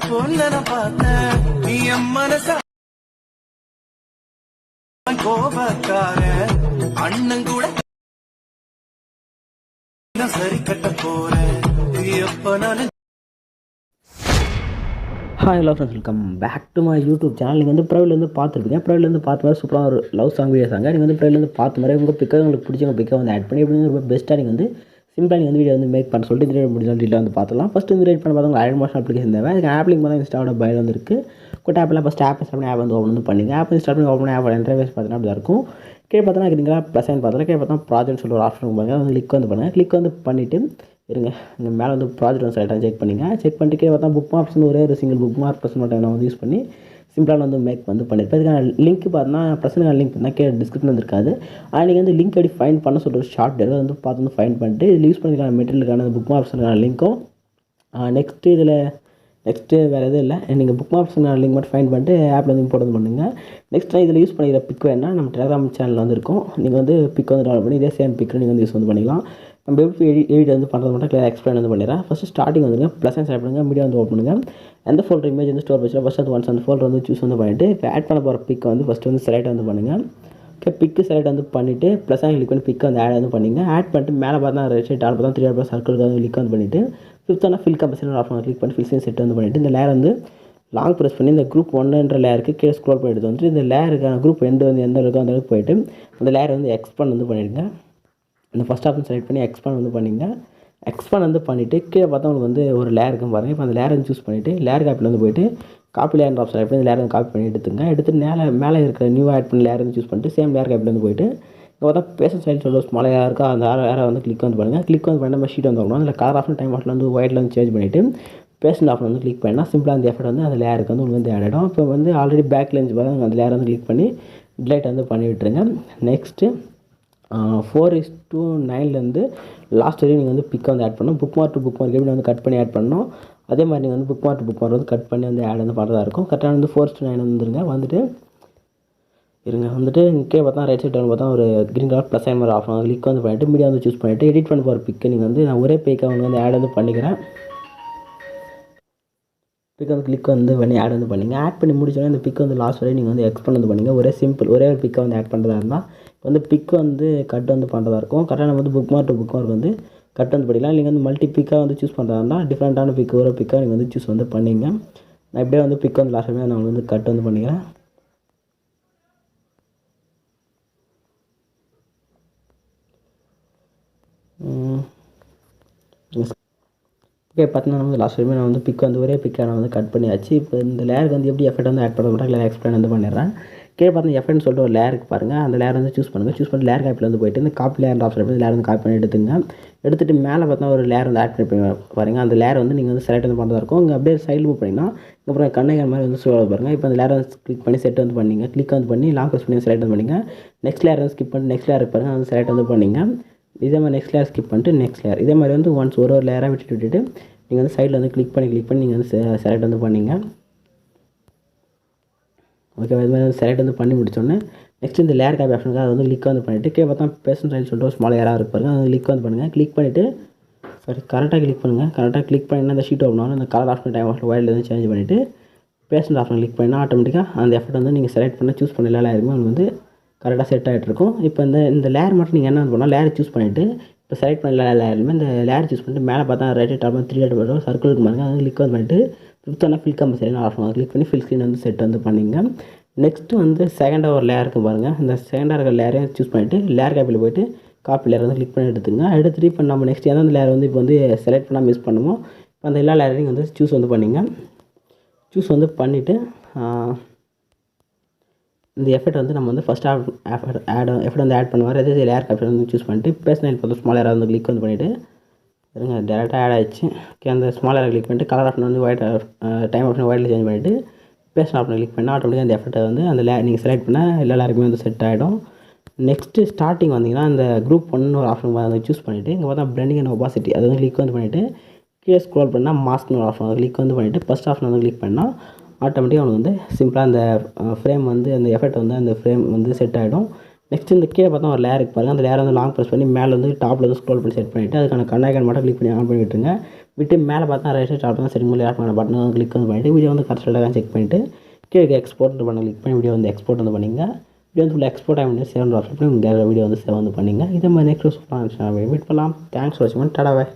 பொண்ணன பார்த்தேன் நீ என் மனச கோபக்கார அண்ணன் கூட சரி கட்ட போறேன் எப்ப நான் hi hello friends welcome back to my YouTube channel நீங்கள் வந்து ப்ரைவ்லேருந்து பார்த்துருப்பீங்க. ப்ரைவ்லேருந்து பார்த்த மாதிரி சூப்பராக ஒரு லவ் சாங் வீடியோ சாங்க நீங்கள் வந்து ப்ரைவ்லேருந்து பார்த்த மாதிரி உங்கள் பிக்கை உங்களுக்கு பிடிச்சவங்க பிக்கை வந்து ஆட் பண்ணி எப்படி ரொம்ப பெஸ்ட்டாக நீங்கள் வந்து சிம்பிளாக நீங்கள் வந்து வீடியோ வந்து மேக் பண்ண சொல்லிட்டு இந்த வீடியோ முடிஞ்ச டீட்டில் வந்து பார்த்துலாம் ஃபஸ்ட்டு வந்து ரேட் பண்ண பார்த்தவங்க ஐரன் மோஷன் அப்ளிகேஷன் தேவை. அதுக்கு ஆப்லிங் பார்த்தா இன்ஸ்டாவோட பயில் வந்து இருக்குது ஆப்பில் ஃபஸ்ட் ஆப் ஸ்டார்ட் பண்ணி ஆப் வந்து ஓப்பன் வந்து பண்ணிங்க. ஆப் இன்ஸ்டால் பண்ணி ஓப்பன் ஆப் இன்டர்வேஸ் பார்த்தீங்கன்னா அப்படி இருக்கும். கீழே பார்த்தோன்னா இருக்கிறீங்களா ப்ளஸ் பார்த்தா கீழே பார்த்தா ப்ராஜெக்ட் சொல்லி ஒரு ஆப்ஷன் பாருங்க. வந்து கிளிக் வந்து பண்ணுங்கள் கிளிக் வந்து பண்ணிவிட்டு இருங்க. இங்கே மேலே வந்து ப்ராஜெக்ட் வந்து சைட்டாக செக் பண்ணிங்க. செக் பண்ணிட்டு கீழே பார்த்தா புக் மார்க்ஸ் ஒரே ஒரு சிங்கிள் புக் மார்க் ப்ளஸ் மட்டும் நான் வந்து யூஸ் பண்ணி சிம்பிளாக வந்து மேக் வந்து பண்ணியிருப்பேன் இதுக்கான லிங்க் பார்த்தீங்கன்னா பிரச்சனை லிங்க் தான் கே டிஸ்கிரிப்ஷன் வந்து இருக்காது ஆனால் நீங்கள் வந்து லிங்க் அடி ஃபைன் பண்ண சொல்கிற ஒரு ஷார்ட் அதை வந்து பார்த்து வந்து ஃபைன் பண்ணிட்டு இதில் யூஸ் பண்ணிக்கான மெட்டீரியலுக்கான புக் மார்க்ஸ்க்கான லிங்க்கும் நெக்ஸ்ட்டு இதில் நெக்ஸ்ட்டு வேறு எதுவும் இல்லை. நீங்கள் புக் மார்க்ஸ் லிங்க் மட்டும் ஃபைன் பண்ணிட்டு ஆப்பில் வந்து இம்போர்ட் பண்ணுங்கள் நெக்ஸ்ட் இதில் யூஸ் பண்ணிக்கிற பிக் வேணால் நம்ம டெலிகிராம் சேனலில் வந்து இருக்கும். நீங்கள் வந்து பிக் வந்து டவுன்லோட் பண்ணி இதே சேம் பிக் நீங்கள் வந்து யூஸ் வந்து பண்ணிக்கலாம். நம்ம எப்படி எடிட் எடிட் வந்து பண்ணுறது மட்டும் கிளியர் எக்ஸ்பிளைன் வந்து பண்ணிடுறேன். ஃபஸ்ட்டு ஸ்டார்டிங் வந்துங்க ப்ளஸ் செலக்ட் பண்ணுங்கள் மீடியா வந்து ஓப்பன் பண்ணுங்கள் எந்த ஃபோல்டர் இமேஜ் வந்து ஸ்டோர் வச்சுருக்கோம் ஃபஸ்ட் அது ஒன்ஸ் அந்த ஃபோல்டர் வந்து சூஸ் வந்து பண்ணிவிட்டு இப்போ ஆட் பண்ண போகிற பிக் வந்து ஃபஸ்ட்டு வந்து செலக்ட் வந்து பண்ணுங்கள் ஓகே பிக்கு செலக்ட் வந்து பண்ணிவிட்டு ப்ளஸ் லிக் பண்ணி பிக் வந்து ஆட் வந்து பண்ணிங்க. ஆட் பண்ணிட்டு மேலே பார்த்தா ரைட் ஆட் பார்த்தா த்ரீ ஆட் சர்க்கிள் வந்து லிக் வந்து பண்ணிவிட்டு ஃபிஃப்த்தான ஃபில் கம்பல்சரி ஆஃப் கிளிக் பண்ணி ஃபில் செட் வந்து பண்ணிவிட்டு இந்த லேயர் வந்து லாங் ப்ரெஸ் பண்ணி இந்த குரூப் ஒன்றுன்ற லேயருக்கு கீழே ஸ்க்ரோல் பண்ணிட்டு எடுத்து வந்துட்டு இந்த லேயருக்கான குரூப் எண்டு வந்து எந்த அளவுக்கு அந்த அளவுக்கு போயிட்டு அந்த லேயர் வந்து எக்ஸ்பேண்ட் வந்து பண்ணிவிடுங்க இந்த ஃபஸ்ட் ஆப்ஷன் செலக்ட் பண்ணி எக்ஸ்பேண்ட் வந்து பண்ணிங்க. எக்ஸ்பேண்ட் வந்து பண்ணிவிட்டு கீழே பார்த்தா உங்களுக்கு வந்து ஒரு லேர் இருக்கும் பாருங்கள் இப்போ அந்த லேயர் வந்து சூஸ் பண்ணிவிட்டு லேயர் காப்பில் வந்து போயிட்டு காப்பி லேர் ஆப்ஷன் செலக்ட் பண்ணி லேர் வந்து காப்பி பண்ணி எடுத்துங்க. எடுத்து மேலே மேலே இருக்கிற நியூ ஆட் பண்ணி லேயர் வந்து சூஸ் பண்ணிட்டு சேம் லேர் காப்பில் வந்து போயிட்டு இங்கே பார்த்தா பேச சைடு சொல்ல ஸ்மால் இருக்கா? அந்த யாரை வந்து கிளிக் வந்து பண்ணுங்கள் கிளிக் வந்து பண்ணி நம்ம ஷீட் வந்து வரணும் அதில் கலர் ஆப்ஷன் டைம் ஆஃப்ல வந்து ஒயிட்டில் வந்து சேஞ்ச் பண்ணிவிட்டு பேஸ்ட் ஆஃப் வந்து கிளிக் பண்ணால் சிம்பிளாக அந்த எஃபர்ட் வந்து அந்த லேயருக்கு வந்து உங்களுக்கு வந்து ஆட் ஆகிடும் இப்போ வந்து ஆல்ரெடி பேக் லென்ஸ் பார்த்து அந்த லேயர் வந்து கிளிக் பண்ணி டிலைட் வந்து பண்ணி விட்டுருங்க. நெக்ஸ்ட்டு ஃபோர் இஸ் டூ நைன்லேருந்து லாஸ்ட் வரையும் நீங்கள் வந்து பிக்கை வந்து ஆட் பண்ணணும். Bookmark to bookmark எப்படி வந்து கட் பண்ணி ஆட் பண்ணணும்? அதே மாதிரி நீங்கள் வந்து bookmark to bookmark வந்து கட் பண்ணி வந்து ஆட் வந்து பண்ணுறதா இருக்கும். கரெக்டாக வந்து ஃபோர் டூ நைன் வந்துருங்க. வந்துட்டு இருங்க. வந்துட்டு இங்கே பார்த்தா ரைட் சைட் டவுன் பார்த்தா ஒரு க்ரீன் கலர் ப்ளஸ் ஐமர் ஆஃப் ஆகும் கிளிக் வந்து பண்ணிவிட்டு மீடியா வந்து சூஸ் பண்ணிவிட்டு எடிட் பண்ண போகிற பிக்கை நீங்கள் வந்து நான் ஒரே பேக்காக வந்து ஆட் வந்து பண்ணிக்கிறேன். பிக் வந்து கிளிக் வந்து பண்ணி ஆட் வந்து பண்ணிங்க. ஆட் பண்ணி முடிச்சோடனே இந்த பிக் வந்து லாஸ்ட் வரையும் நீங்கள் வந்து எக்ஸ்பெண்ட் வந்து பண்ணிங்க. ஒரே சிம்பிள் ஒரே ஒரு பிக்கை வந்து ஆட் பண்ணுறதா இருந்தால் இப்போ வந்து பிக் வந்து கட் வந்து பண்ணுறதா இருக்கும். கரெக்டாக நம்ம வந்து bookmark to bookmark வந்து கட் வந்து படிக்கலாம் நீங்கள் வந்து மல்டி பிக்காக வந்து சூஸ் பண்ணுறதா இருந்தால் டிஃப்ரெண்ட்டான பிக் ஒரு பிக்காக நீங்கள் வந்து சூஸ் வந்து பண்ணிங்க. நான் இப்படியே வந்து பிக் வந்து லாஸ்ட் வரையும் நான் வந்து கட் வந்து பண்ணிக்கிறேன். இப்போ பார்த்தீங்கன்னா வந்து லாஸ்ட் வரைக்கும் நான் வந்து பிக் வந்து ஒரே பிக்காக நான் வந்து கட் பண்ணியாச்சு. இப்போ இந்த லேயருக்கு வந்து எப்படி எஃபெக்ட் வந்து ஆட் பண்ண மாட்டேன் இல்லை எக்ஸ்பிளைன் வந்து பண்ணிடுறேன். கீழே பார்த்தீங்கன்னா எஃபெக்ட்னு சொல்லிட்டு ஒரு லேயருக்கு பாருங்கள் அந்த லேர் வந்து சூஸ் பண்ணுங்கள் சூஸ் பண்ணி லேர் காப்பில் வந்து போயிட்டு இந்த காப்பி லேர் ஆப்ஷன் பண்ணி லேர் வந்து காப்பி பண்ணி எடுத்துங்க. எடுத்துகிட்டு மேலே பார்த்தா ஒரு லேயர் வந்து ஆட் பண்ணி பாருங்கள் அந்த லேயர் வந்து நீங்கள் வந்து செலக்ட் வந்து பண்ணுறதா இருக்கும். இங்கே அப்படியே சைடு மூவ் பண்ணிங்கன்னா அப்புறம் கண்ணைகள் மாதிரி வந்து சூழல் பாருங்கள் இப்போ அந்த லேர் வந்து கிளிக் பண்ணி செட் வந்து பண்ணிங்க. கிளிக் வந்து பண்ணி லாங் ப்ரெஸ் பண்ணி செலக்ட் வந்து பண்ணிங்க. நெக்ஸ்ட் லேர் வந்து ஸ்கிப் பண்ணி நெக்ஸ்ட் லேருக்கு பாருங்கள் வந்து செலக்ட் வந்து பண்ணிங்க. இதே மாதிரி நெக்ஸ்ட் லேயர் ஸ்கிப் பண்ணிட்டு நெக்ஸ்ட் லேயர் இதே மாதிரி வந்து ஒன்ஸ் ஒரு ஒரு லேயராக விட்டுட்டு விட்டுட்டு நீங்கள் வந்து சைடில் வந்து கிளிக் பண்ணி கிளிக் பண்ணி நீங்கள் வந்து செலக்ட் வந்து பண்ணிங்க. ஓகே இது மாதிரி செலக்ட் வந்து பண்ணி முடிச்சோடனே நெக்ஸ்ட் இந்த லேயர் காப்பி ஆப்ஷனுக்கு அதை வந்து கிளிக் வந்து பண்ணிவிட்டு கே பார்த்தா பேசன் சைடு சொல்லிட்டு ஒரு ஸ்மால் யாராக இருப்பாருங்க அதை கிளிக் வந்து பண்ணுங்கள் கிளிக் பண்ணிவிட்டு சாரி கரெக்டாக கிளிக் பண்ணுங்கள் கரெக்டாக கிளிக் பண்ணினா அந்த ஷீட் ஓப்பன் ஆகணும்? அந்த கலர் ஆப்ஷன் டைம் ஆப்ஷன் ஒயிலில் வந்து சேஞ்ச் பண்ணிவிட்டு பேசன் ஆப்ஷன் கிளிக் பண்ணினா ஆட்டோமேட்டிக்காக அந்த எஃபர்ட் வந்து நீங்கள் செலக்ட் பண்ண சூஸ் பண்ண லேயர் இருக்குமே வந்து கரெக்டாக செட் ஆகிட்டு இருக்கும் இப்போ இந்த இந்த லேயர் மட்டும் நீங்கள் என்ன பண்ணால் லேயர் சூஸ் பண்ணிவிட்டு இப்போ செலக்ட் பண்ண லேயருமே இந்த லேயர் சூஸ் பண்ணிட்டு மேலே பார்த்தா ரைட் டாப் த்ரீ டாட் வரும் சர்க்கிளுக்கு பாருங்க அதை கிளிக் வந்து பண்ணிட்டு ஃபிஃப்த்தான ஃபில் கம்பல்சரி ஆஃப் ஆகும் கிளிக் பண்ணி ஃபில் ஸ்க்ரீன் வந்து செட் வந்து பண்ணிங்க. நெக்ஸ்ட்டு வந்து செகண்டாக ஒரு லேயர் இருக்கும் பாருங்கள் இந்த செகண்டாக இருக்கிற லேயரையும் சூஸ் பண்ணிவிட்டு லேயர் காப்பியில் போயிட்டு காப்பி லேயர் வந்து கிளிக் பண்ணி எடுத்துங்க. எடுத்துகிட்டு இப்போ நம்ம நெக்ஸ்ட் எந்தெந்த லேயர் வந்து இப்போ வந்து செலக்ட் பண்ணால் மிஸ் பண்ணுமோ இப்போ அந்த எல்லா லேயரையும் வந்து சூஸ் வந்து பண்ணிங்க. சூஸ் வந்து பண்ணிவிட்டு இந்த எஃபெக்ட் வந்து நம்ம வந்து ஃபஸ்ட் ஆட் ஆட் எஃபெக்ட் வந்து ஆட் பண்ணுவார். அதே லேயர் கேப்ஷன் வந்து சூஸ் பண்ணிட்டு பேசினா இப்போ ஸ்மால் ஏராக வந்து கிளிக் வந்து பண்ணிவிட்டு இருங்க டேரெக்டாக ஆட் ஆகிடுச்சு ஓகே அந்த ஸ்மால் ஏரை கிளிக் பண்ணிட்டு கலர் ஆப்ஷன் வந்து ஒயிட் டைம் ஆப்ஷன் ஒயிட்டில் சேஞ்ச் பண்ணிவிட்டு பேசின ஆப்ஷன் கிளிக் பண்ணால் ஆட்டோமேட்டிக்காக அந்த எஃபெக்ட்டை வந்து அந்த லே நீங்கள் செலக்ட் பண்ணால் எல்லாருக்குமே வந்து செட் ஆகிடும் நெக்ஸ்ட்டு ஸ்டார்டிங் வந்தீங்கன்னா அந்த குரூப் ஒன்று ஒரு ஆப்ஷன் வந்து சூஸ் பண்ணிவிட்டு இங்கே பார்த்தா பிளண்டிங் அண்ட் ஒபாசிட்டி அதை வந்து கிளிக் வந்து பண்ணிவிட்டு கீழே ஸ்க்ரோல் பண்ணால் மாஸ்க்னு ஒரு ஆப்ஷன் அதை கிளிக் வந்து பண்ணிவிட்டு ஃபஸ்ட் ஆப்ஷன் வந்து கிளிக் பண்ணால் ஆட்டோமேட்டிக்காக அவனுக்கு வந்து சிம்பிளாக அந்த ஃப்ரேம் வந்து அந்த எஃபெக்ட் வந்து அந்த ஃப்ரேம் வந்து செட் ஆகிடும் நெக்ஸ்ட் இந்த கீழே பார்த்தா ஒரு லேருக்கு பாருங்கள் அந்த லேரை வந்து லாங் ப்ரெஸ் பண்ணி மேலே வந்து டாப்பில் வந்து ஸ்க்ரோல் பண்ணி செட் பண்ணிவிட்டு அதுக்கான கண்ணாக்கன் மட்டும் கிளிக் பண்ணி ஆன் பண்ணி விட்டுருங்க விட்டு மேலே பார்த்தா ரைட் சைட் டாப் தான் செட்டிங் பண்ணி ஆட் பண்ண பட்டன் வந்து கிளிக் வந்து பண்ணிவிட்டு வீடியோ வந்து கரெக்டாக செக் பண்ணிவிட்டு கீழே எக்ஸ்போர்ட் பண்ண கிளிக் பண்ணி வீடியோ வந்து எக்ஸ்போர்ட் வந்து பண்ணிங்க. வீடியோ வந்து ஃபுல்லாக எக்ஸ்போர்ட் ஆகி சேவ் ஆப்ஷன் பண்ணி உங்கள் வீடியோ வந்து சேவ் வந்து பண்ணிங்க. இதே மாதிரி நெக்ஸ்ட் சூப்பராக வெயிட் பண்ணலாம். தேங்க்ஸ் ஃபார் வாட்சிங் டாடாவே